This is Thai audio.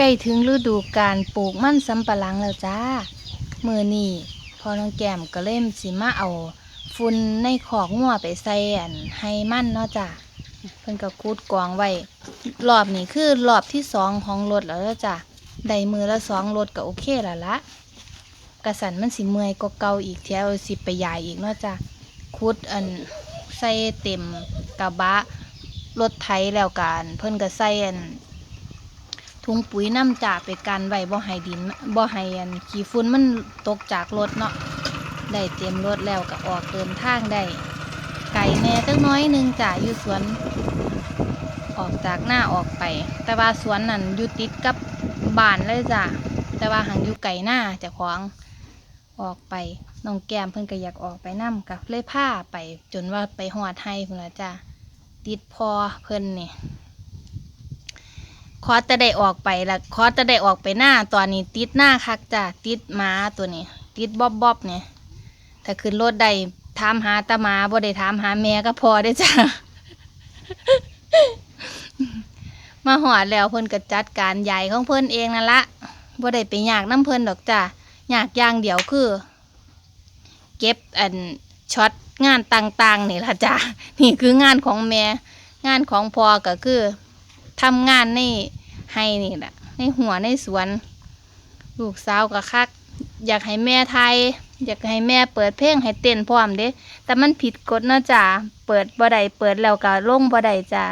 ใกล้ถึงฤดูการปลูกมันสำปะหลังแล้วจ้ามือนี่พอน้องแก้มก็เล่มสิมาเอาฝุ่นในขอกงัวไปใส่อันให้มันเนาะจ้าเพิ่นก็คูดกองไว้รอบนี้คือรอบที่สองของรถแล้วเด้อจ้าได้มือละสองรถก็โอเคแล้วละกระสันมันสิเมื่อยก็เก่าอีกเที่ยวสิไปยายอีกเนาะจ้าคูดอันใส่เต็มกระบะรถไถแล้วกันเพิ่นก็ใส่อัน ถุงปุ๋ยน้ำจ่าไปกันไว้บ่ให้ดินบ่ให้อันขี้ฝุ่นมันตกจากรถเนาะได้เตรียมรถแล้วก็ออกเดินทางได้ ไก่แน่จักหน้อยหนึงจ่าอยู่สวน ออกจากหน้าออกไป แต่ว่าสวนนั่นอยู่ติดกับบ้านเลยจ้ะแต่ว่าหังอยู่ไก่หน้าจะของออกไปน้องแก้มเพิ่นก็อยากออกไปนํกับเลยผ้าไปจนว่าไปหอดไห้พุ่นละจ้ะติดพอเพิ่นนี่ คอจะได้ออกไปละคอจะได้ออกไปหน้าตอนนี้ติดหน้าคักจ้ะติดหมาตัวนี้ ติดบ๊อบบ๊อบเนี่ยถ้าขึ้นรถได้ถามหาตามาบ่ได้ถามหาแม่ก็พอได้จ้ะมาหอดแล้วเพิ่นก็จัดการใหญ่ของเพิ่นเองนั่นละบ่ได้ไปอยากน้ำเพิ่นดอกจ้ะยากอย่างเดียวคือ เก็บอันช็อตงานต่างๆนี่ละจ้ะนี่คืองานของแม่งานของพ่อก็คือ ทำงานในให้นี่แหละในหัวในสวน ลูกสาวก็คัก อยากให้แม่ไทย อยากให้แม่เปิดเพลงให้เต้นพร้อมเด้แต่มันผิดกฎเนาะจ้าเปิดบ่ได้เปิดแล้วก็ลงบ่ได้จ้า